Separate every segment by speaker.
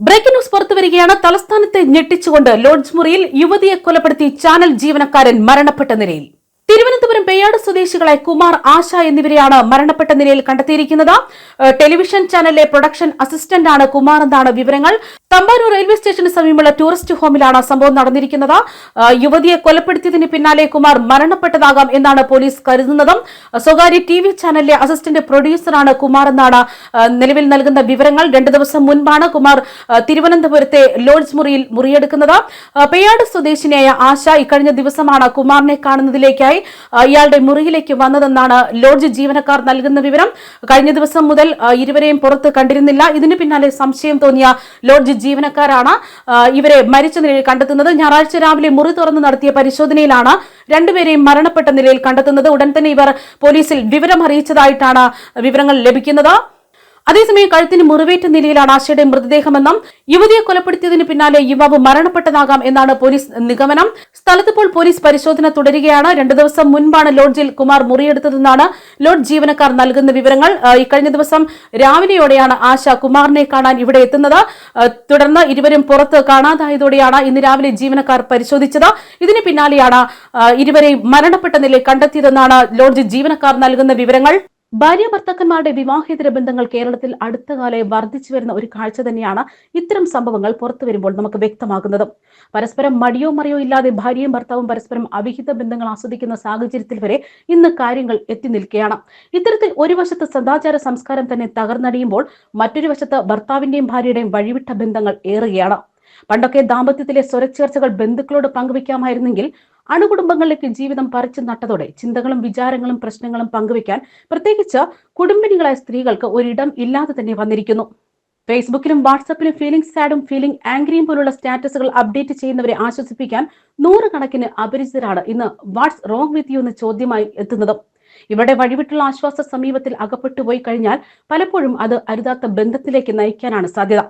Speaker 1: Breaking news പുറത്തു വരികയാണ്. തലസ്ഥാനത്തെ ഞെട്ടിച്ചുകൊണ്ട് ലോഡ്ജ് മുറിയിൽ യുവതിയെ കൊലപ്പെടുത്തി ചാനൽ ജീവനക്കാരൻ മരണപ്പെട്ട നിലയിൽ. തിരുവനന്തപുരം പേയാട് സ്വദേശികളായ കുമാർ ആശ എന്നിവരെയാണ് മരണപ്പെട്ട നിലയിൽ കണ്ടെത്തിയിരിക്കുന്നത്. ടെലിവിഷൻ ചാനലിലെ പ്രൊഡക്ഷൻ അസിസ്റ്റന്റ് ആണ് കുമാർ എന്നാണ് വിവരങ്ങൾ. തമ്പാനൂർ റെയിൽവേ സ്റ്റേഷന് സമീപമുള്ള ടൂറിസ്റ്റ് ഹോമിലാണ് സംഭവം നടന്നിരിക്കുന്നത്. യുവതിയെ കൊലപ്പെടുത്തിയതിന് പിന്നാലെ കുമാർ മരണപ്പെട്ടതാകാം എന്നാണ് പോലീസ് കരുതുന്നത്. സ്വകാര്യ ടി വി ചാനലിലെ അസിസ്റ്റന്റ് പ്രൊഡ്യൂസറാണ് കുമാർ എന്നാണ് നിലവിൽ നൽകുന്ന വിവരങ്ങൾ. രണ്ടു ദിവസം മുൻപാണ് കുമാർ തിരുവനന്തപുരത്തെ ലോഡ്ജ് മുറിയിൽ മുറിയെടുക്കുന്നത്. പേയാട് സ്വദേശിനിയായ ആശ ഇക്കഴിഞ്ഞ ദിവസമാണ് കുമാറിനെ കാണുന്നതിലേക്കായി ആ, ഇയാളുടെ മുറിയിലേക്ക് വന്നതെന്നാണ് ലോഡ്ജ് ജീവനക്കാർ നൽകുന്ന വിവരം. കഴിഞ്ഞ ദിവസം മുതൽ ഇരുവരെയും പുറത്ത് കണ്ടിരുന്നില്ല. ഇതിന് പിന്നാലെ സംശയം തോന്നിയ ലോഡ്ജ് ജീവനക്കാരാണ് ഇവരെ മരിച്ച നിലയിൽ കണ്ടെത്തുന്നത്. ഞായറാഴ്ച രാവിലെ മുറി തുറന്ന് നടത്തിയ പരിശോധനയിലാണ് രണ്ടുപേരെയും മരണപ്പെട്ട നിലയിൽ കണ്ടെത്തുന്നത്. ഉടൻ തന്നെ ഇവർ പോലീസിൽ വിവരം അറിയിച്ചതായിട്ടാണ് വിവരങ്ങൾ ലഭിക്കുന്നത്. അതേസമയം കഴുത്തിന് മുറിവേറ്റ നിലയിലാണ് ആശയുടെ മൃതദേഹമെന്നും യുവതിയെ കൊലപ്പെടുത്തിയതിന് പിന്നാലെ യുവാവ് മരണപ്പെട്ടതാകാം എന്നാണ് പോലീസ് നിഗമനം. സ്ഥലത്തിപ്പോൾ പോലീസ് പരിശോധന തുടരുകയാണ്. രണ്ടു ദിവസം മുൻപാണ് ലോഡ്ജിൽ കുമാർ മുറിയെടുത്തതെന്നാണ് ലോഡ്ജ് ജീവനക്കാർ നൽകുന്ന വിവരങ്ങൾ. ഇക്കഴിഞ്ഞ ദിവസം രാവിലെയോടെയാണ് ആശ കുമാറിനെ കാണാൻ ഇവിടെ എത്തുന്നത്. തുടർന്ന് ഇരുവരും പുറത്ത് കാണാതായതോടെയാണ് ഇന്ന് രാവിലെ ജീവനക്കാർ പരിശോധിച്ചത്. ഇതിന് പിന്നാലെയാണ് ഇരുവരെയും മരണപ്പെട്ട നിലയിൽ കണ്ടെത്തിയതെന്നാണ് ലോഡ്ജ് ജീവനക്കാർ നൽകുന്ന വിവരങ്ങൾ. ഭാര്യ ഭർത്താക്കന്മാരുടെ വിവാഹേതര ബന്ധങ്ങൾ കേരളത്തിൽ അടുത്ത കാലയെ വർദ്ധിച്ചു വരുന്ന ഒരു കാഴ്ച തന്നെയാണ് ഇത്തരം സംഭവങ്ങൾ പുറത്തു വരുമ്പോൾ നമുക്ക് വ്യക്തമാകുന്നത്. പരസ്പരം മടിയോ മറിയോ ഇല്ലാതെ ഭാര്യയും ഭർത്താവും പരസ്പരം അവിഹിത ബന്ധങ്ങൾ ആസ്വദിക്കുന്ന സാഹചര്യത്തിൽ വരെ ഇന്ന് കാര്യങ്ങൾ എത്തി നിൽക്കുകയാണ്. ഇത്തരത്തിൽ ഒരു വശത്ത് സദാചാര സംസ്കാരം തന്നെ തകർന്നടിയുമ്പോൾ മറ്റൊരു വശത്ത് ഭർത്താവിന്റെയും ഭാര്യയുടെയും വഴിവിട്ട ബന്ധങ്ങൾ ഏറുകയാണ്. പണ്ടൊക്കെ ദാമ്പത്യത്തിലെ സ്വരച്ചേർച്ചകൾ ബന്ധുക്കളോട് പങ്കുവയ്ക്കാമായിരുന്നെങ്കിൽ അണുകുടുംബങ്ങളിലേക്ക് ജീവിതം പറിച്ചു നട്ടതോടെ ചിന്തകളും വിചാരങ്ങളും പ്രശ്നങ്ങളും പങ്കുവെക്കാൻ പ്രത്യേകിച്ച് കുടുംബിനികളായ സ്ത്രീകൾക്ക് ഒരിടം ഇല്ലാതെ തന്നെ വന്നിരിക്കുന്നു. ഫേസ്ബുക്കിലും വാട്സപ്പിലും ഫീലിംഗ് സാഡും ഫീലിംഗ് ആംഗ്രിയും പോലുള്ള സ്റ്റാറ്റസുകൾ അപ്ഡേറ്റ് ചെയ്യുന്നവരെ ആശ്വസിപ്പിക്കാൻ നൂറുകണക്കിന് അപരിചിതരാണ് ഇന്ന് വാട്സ് റോങ് വിത്ത് യു എന്ന ചോദ്യമായി എത്തുന്നത്. ഇവരുടെ വഴിവിട്ടുള്ള ആശ്വാസ സമീപത്തിൽ അകപ്പെട്ടുപോയി കഴിഞ്ഞാൽ പലപ്പോഴും അത് അരുതാത്ത ബന്ധത്തിലേക്ക് നയിക്കാനാണ് സാധ്യത.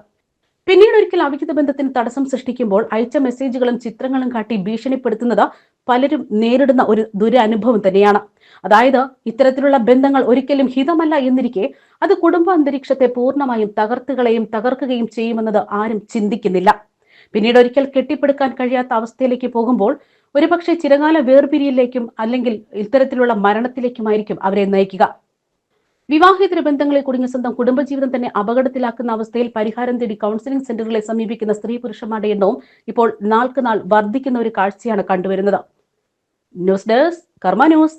Speaker 1: പിന്നീട് ഒരിക്കൽ അവിഹിത ബന്ധത്തിന് തടസ്സം സൃഷ്ടിക്കുമ്പോൾ അയച്ച മെസ്സേജുകളും ചിത്രങ്ങളും കാട്ടി ഭീഷണിപ്പെടുത്തുന്നത് പലരും നേരിടുന്ന ഒരു ദുരനുഭവം തന്നെയാണ്. അതായത് ഇത്തരത്തിലുള്ള ബന്ധങ്ങൾ ഒരിക്കലും ഹിതമല്ല എന്നിരിക്കെ അത് കുടുംബ അന്തരീക്ഷത്തെ പൂർണമായും തകർത്തുകളെയും തകർക്കുകയും ചെയ്യുമെന്നത് ആരും ചിന്തിക്കുന്നില്ല. പിന്നീട് ഒരിക്കൽ കെട്ടിപ്പടുക്കാൻ കഴിയാത്ത അവസ്ഥയിലേക്ക് പോകുമ്പോൾ ഒരുപക്ഷെ ചിരകാല വേർപിരിയിലേക്കും അല്ലെങ്കിൽ ഇത്തരത്തിലുള്ള മരണത്തിലേക്കുമായിരിക്കും അവരെ നയിക്കുക. വിവാഹേതര ബന്ധങ്ങളെ കുടുങ്ങിയ സ്വന്തം കുടുംബജീവിതം തന്നെ അപകടത്തിലാക്കുന്ന അവസ്ഥയിൽ പരിഹാരം തേടി കൗൺസിലിംഗ് സെന്ററുകളെ സമീപിക്കുന്ന സ്ത്രീ പുരുഷന്മാരുടെ എണ്ണവും ഇപ്പോൾ നാൾക്ക് നാൾ വർദ്ധിക്കുന്ന ഒരു കാഴ്ചയാണ് കണ്ടുവരുന്നത്. News desk Karma news.